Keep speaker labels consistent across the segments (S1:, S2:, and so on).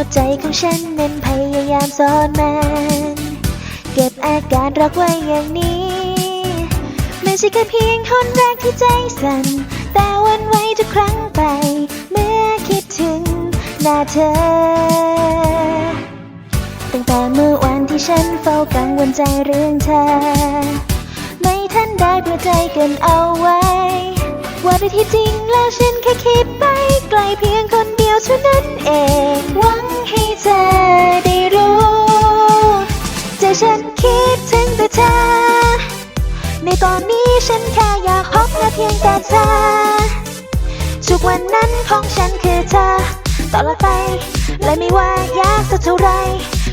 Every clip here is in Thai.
S1: วใจของฉันนั้นพยายามซ่อนมัน เก็บอาการรักไว้อย่างนี้ ไม่ใช่แค่เพียงคนแรกที่ใจสั่น แต่วันไหวทุกครั้งไป เมื่อคิดถึงหน้าเธอ ตั้งแต่เมื่อวันที่ฉันเฝ้ากังวลใจเรื่องเธอ ไม่ทันได้เพื่อใจกันเอาไว้ ว่าในที่จริงแล้วฉันแค่คิดไปไกลเพียงคน เท่านั้นเองหวังให้เธอได้รู้ใจฉันคิดถึงแต่เธอ ในตอนนี้ฉันแค่อยากพบและเพียงแต่เธอทุกวันนั้นของฉันคือเธอตลอดไปและไม่ว่ายากสักเท่าไร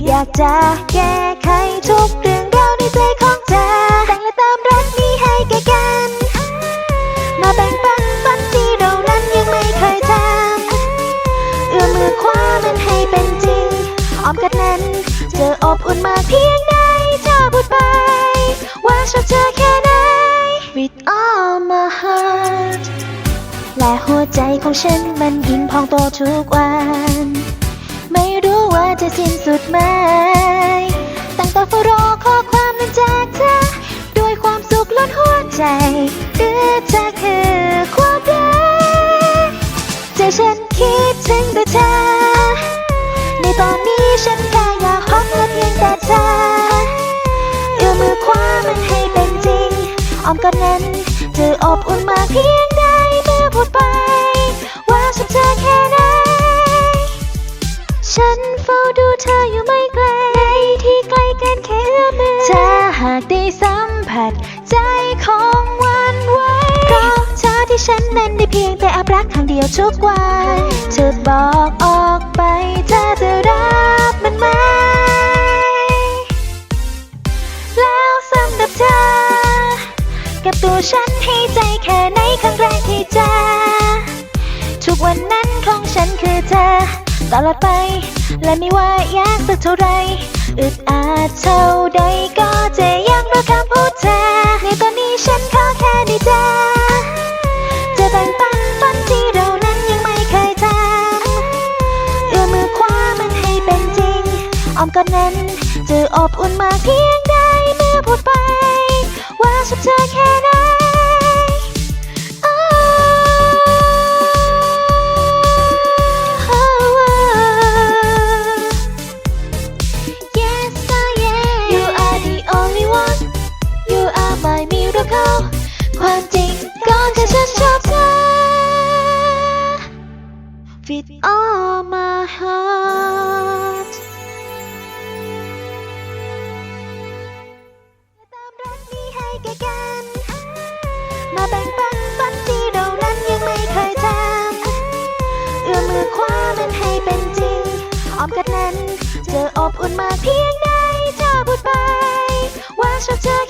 S1: อยากจะแก้ไขทุกเรื่องราวในใจของ อมกัดนั้นจะอบอุ่นมากเพียงใดเธอพูดไป ว่าชอบเธอแค่ไหน With all my heart และหัวใจของฉันมันยิ่งพองโตทุกวัน ไม่รู้ว่าจะสิ้นสุดไหมตั้งแต่เฝ้ารอข้อความนั้นจากเธอ ด้วยความสุขล้นหัวใจหรือจะคือความรักใจฉันคิดถึงแต่เธอ อ้อมกอดนั้นจะอบอุ่นมากเพียงใดเมื่อพูดไป ว่าชอบเธอแค่ไหน ฉันเฝ้าดูเธออยู่ไม่ไกลในที่ไกลกันแค่เอื้อมมือถ้าหากได้สัมผัส ใจของวันไวเพราะเธอที่ฉันนั้นได้เพียงแต่แอบรักครั้งเดียวทุกวันเธอบอกออกไปเธอจะรับ ฉันให้ใจแค่ไหนครั้งแรกที่เจอทุกวันนั้นของฉันคือเธอตลอดไป และไม่ว่ายากสักเท่าไรอึดอัดเท่าใดก็จะยังรอคำพูดเธอในตอนนี้ฉันขอแค่ได้เจอจะแบ่งปันฝันที่เรานั้นยังไม่เคยทำเอื้อมมือคว้ามันให้เป็นจริงอ้อมกอดนั้นจะอบอุ่นมากเพียงใดเมื่อพูดไป With all my heart ตามรักนี้ให้แก่กัน มาแบ่งปันฝันที่เรานั้นยังไม่เคยทำเอื้อมมือคว้ามันให้เป็นจริงอ้อมกัดนั้น เจะอบอุ่นมาเพียงใดเธอพูดไป ว่าชอบเธอ